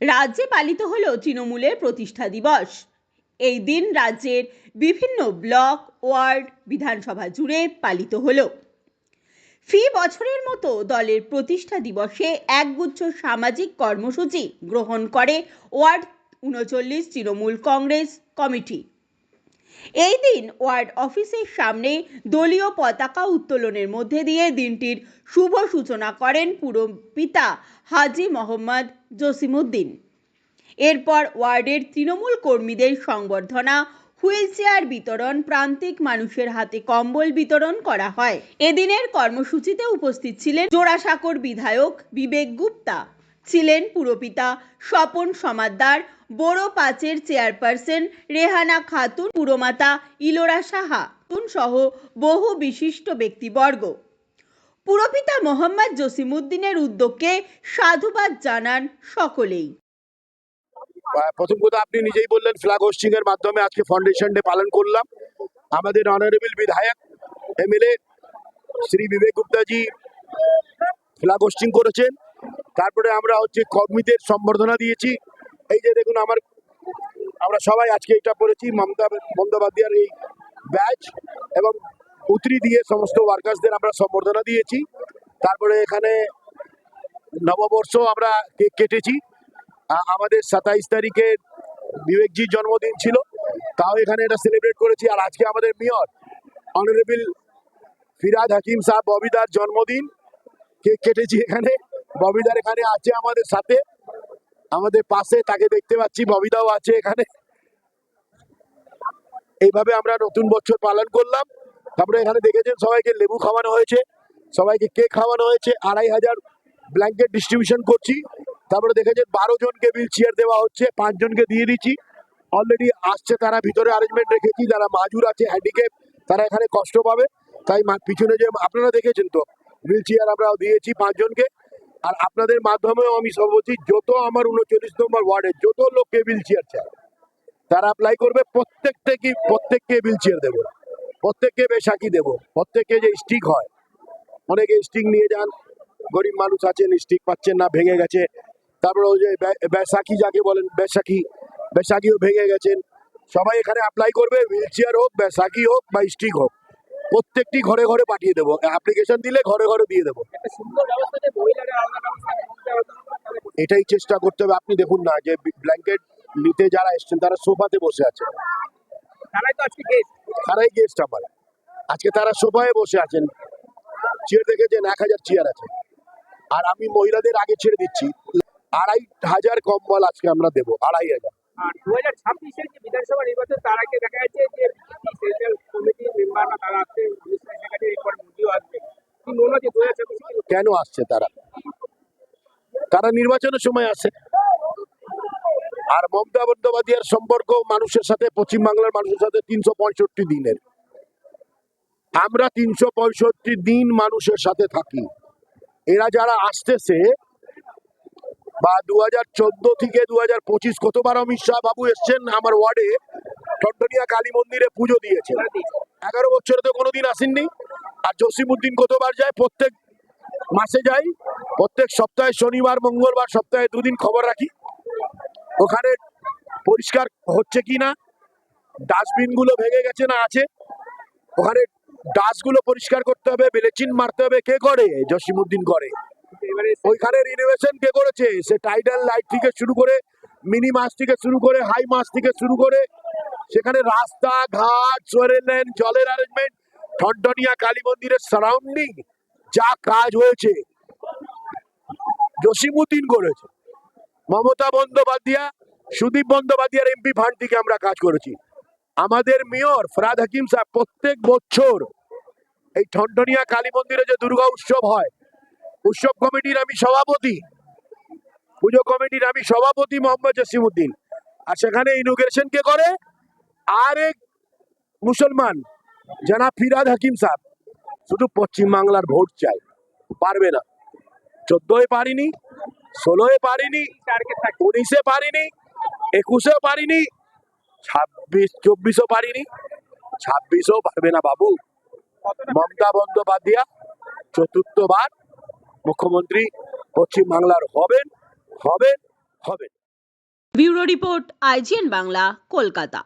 রাজ্যে পালিত হল তৃণমূলের প্রতিষ্ঠা দিবস। এই দিন রাজ্যের বিভিন্ন ব্লক, ওয়ার্ড, বিধানসভা জুড়ে পালিত হল। ফি বছরের মতো দলের প্রতিষ্ঠা দিবসে একগুচ্ছ সামাজিক কর্মসূচি গ্রহণ করে ওয়ার্ড উনচল্লিশ তৃণমূল কংগ্রেস কমিটি। এই দিন ওয়ার্ড অফিসের সামনে দলীয় পতাকা উত্তোলনের মধ্যে দিয়ে দিনটির শুভ সূচনা করেন পুরপিতা হাজি মোহাম্মদ জসিমউদ্দিন। এরপর ওয়ার্ডের তৃণমূল কর্মীদের সংবর্ধনা হুইল চেয়ার বিতরণ, প্রান্তিক মানুষের হাতে কম্বল বিতরণ করা হয়। এদিনের কর্মসূচিতে উপস্থিত ছিলেন জোড়াসাঁকোর বিধায়ক বিবেক গুপ্তা। ছিলেন পুরপিতা স্বপন সমাদ্দার, বড় পাঁচের চেয়ারপারসন রেহানা খাতুন পুরমাতা ইলোরা সাহা সহ বহু বিশিষ্ট ব্যক্তিবর্গ। পুরপিতা মোহাম্মদ জসিমউদ্দিনের উদ্যোগকে সাধুবাদ জানান সকলেই। প্রথম কথা আপনি নিজেই বললেন ফ্ল্যাগ হোস্টিং এর মাধ্যমে আজকে ফাউন্ডেশন ডে পালন করলাম। আমাদের অনারেবল বিধায়ক MLA Shri Bibek Guptaji flag hoisting করেছেন। তারপরে আমরা হচ্ছে কর্মীদের সম্বর্ধনা দিয়েছি। এই যে দেখুন আমার, আমরা সবাই আজকে এটা পড়েছি, মমতা বন্দ্যোপাধ্যায়ের এই ব্যাচ এবং উতরি দিয়ে সমস্ত ওয়ার্কার্সদের আমরা সম্বর্ধনা দিয়েছি। তারপরে এখানে নববর্ষ আমরা কেক কেটেছি। আমাদের সাতাইশ তারিখে বিবেকজির জন্মদিন ছিল, তাও এখানে এটা সেলিব্রেট করেছি। আর আজকে আমাদের মেয়র অনারেবল ফিরাদ হাকিম সাহেব ববিদার জন্মদিন কেক কেটেছি এখানে। ববিদার এখানে আছে আমাদের সাথে। আমাদের পাশে তাকে দেখতে পাচ্ছি, ববিদাও আছে এখানে। এইভাবে আমরা নতুন বছর পালন করলাম। তারপরে এখানে দেখেছেন সবাইকে লেবু খাওয়ানো হয়েছে। সবাইকে কেক খাওয়ানো হয়েছে। আড়াই হাজার ব্ল্যাঙ্কেট ডিস্ট্রিবিউশন করছি। তারপরে দেখেছেন বারো জনকে হুইল চেয়ার দেওয়া হচ্ছে। পাঁচ জনকে দিয়ে দিচ্ছি। অলরেডি আসছে তারা, ভিতরে অ্যারেঞ্জমেন্ট রেখেছি। যারা মাজুর আছে হ্যান্ডিক্যাপ তারা এখানে কষ্ট পাবে। তাই পিছনে যে আপনারা দেখেছেন তো, হুইল চেয়ার আমরা দিয়েছি পাঁচজনকে আর আপনাদের মাধ্যমেও আমি বলছি, যত আমার উনচল্লিশ নম্বর ওয়ার্ডে যত লোক হুইল চেয়ার চায়, তারা অ্যাপ্লাই করবে, প্রত্যেককে প্রত্যেককে হুইল চেয়ার দেবো, প্রত্যেককে বেশাকি দেবো প্রত্যেককে যে স্টিক হয়, অনেকে স্টিক নিয়ে যান, গরিব মানুষ আছেন স্টিক পাচ্ছেন না, ভেঙে গেছে, তারপরে ওই যে বে- বেসাকি যাকে বলেন, বেসাকি, বেসাকিও ভেঙে গেছেন, সবাই এখানে অ্যাপ্লাই করবে হুইল চেয়ার হোক, বেসাকি হোক বা স্টিক হোক, প্রত্যেকটি ঘরে ঘরে পাঠিয়ে দেবো অ্যাপ্লিকেশন দিলে ঘরে ঘরে দিয়ে দেবো। সুন্দর ব্যবস্থা এটাই চেষ্টা করতে হবে। আপনি দেখুন না যে ব্ল্যাঙ্কেট নিতে যারা এসছেন তারা সোফাতে বসে আছে। তারাই আজকে গেস্ট আমার। আজকে তারা সোফায় বসে আছেন। চেয়ার দেখেছেন? এক হাজার চেয়ার আছে। আর আমি মহিলাদের আগে ছেড়ে দিচ্ছি। আড়াই হাজার কম্বল আজকে আমরা দেবো আড়াই হাজার। আর দু হাজার ছাব্বিশের যে বিধানসভা নির্বাচন তার আগে দেখা যাচ্ছে যে সেন্ট্রাল কমিটির মেম্বাররা তারা আসছে কেন আসছে তারা? তারা নির্বাচনের সময় আসে আর মমতা বন্দ্যোপাধ্যায়ের সম্পর্ক মানুষের সাথে পশ্চিমবাংলার মানুষের সাথে তিনশো পঁয়ষট্টি দিনের। আমরা তিনশো পঁয়ষট্টি দিন মানুষের সাথে থাকি। এরা যারা আসতেছে, বা দু হাজার চোদ্দ থেকে দু হাজার পঁচিশ কতবার অমিত শাহ বাবু এসছেন আমার ওয়ার্ডে টন্ডনিয়া কালী মন্দিরে পুজো দিয়েছেন। এগারো বছরে তো কোনোদিন আসেননি। আর জসিমুদ্দিন কতবার যায়? প্রত্যেক মাসে যাই প্রত্যেক সপ্তাহে শনিবার মঙ্গলবার সপ্তাহে দুদিন খবর রাখি। ওখানে পরিষ্কার হচ্ছে কি না ডাস্টবিনগুলো ভেঙে গেছে না আছে ওখানে ডাস্টগুলো পরিষ্কার করতে হবে বেলেচিন মারতে হবে কে করে? জসিমুদ্দিন করে। ওইখানে রিনোভেশন কে করেছে? সে টাইডাল লাইট থেকে শুরু করে মিনি মাছ থেকে শুরু করে হাই মাছ থেকে শুরু করে সেখানে রাস্তা ঘাট সোয়ারের লেন জলের অ্যারেঞ্জমেন্ট ঠনঠনিয়া কালী মন্দিরের সারাউন্ডিং যা কাজ হয়েছে। জসিমুদ্দিন করেছে। মমতা বন্দ্যোপাধ্যায়, সুদীপ বন্দ্যোপাধ্যায়ের এমপি ফান্ড থেকে আমরা কাজ করেছি। আমাদের মেয়র ফরাদ হাকিম সাহেব প্রত্যেক বছর এই ঠনঠনিয়া কালী মন্দিরে যে দুর্গা উৎসব হয়, উৎসব কমিটির আমি সভাপতি। পুজো কমিটির আমি সভাপতি মোহাম্মদ জসিমুদ্দিন। আর সেখানে ইনোগ্রেশন কে করে? আরেক মুসলমান জানা ফিরাদ হাকিম সাহেব। শুধু পশ্চিম বাংলার ভোট চাই, পারবে না। চোদ্দোয় পারিনি ষোলোয় পারিনি, উনিশে পারিনি একুশেও পারিনি, ছাব্বিশ, চব্বিশও পারিনি, ছাব্বিশও পারবে না বাবু। মমতা বন্দ্যোপাধ্যায় চতুর্থবার মুখ্যমন্ত্রী পশ্চিম বাংলার হবেন হবেন হবেন। Bureau report IGN Bangla, Kolkata.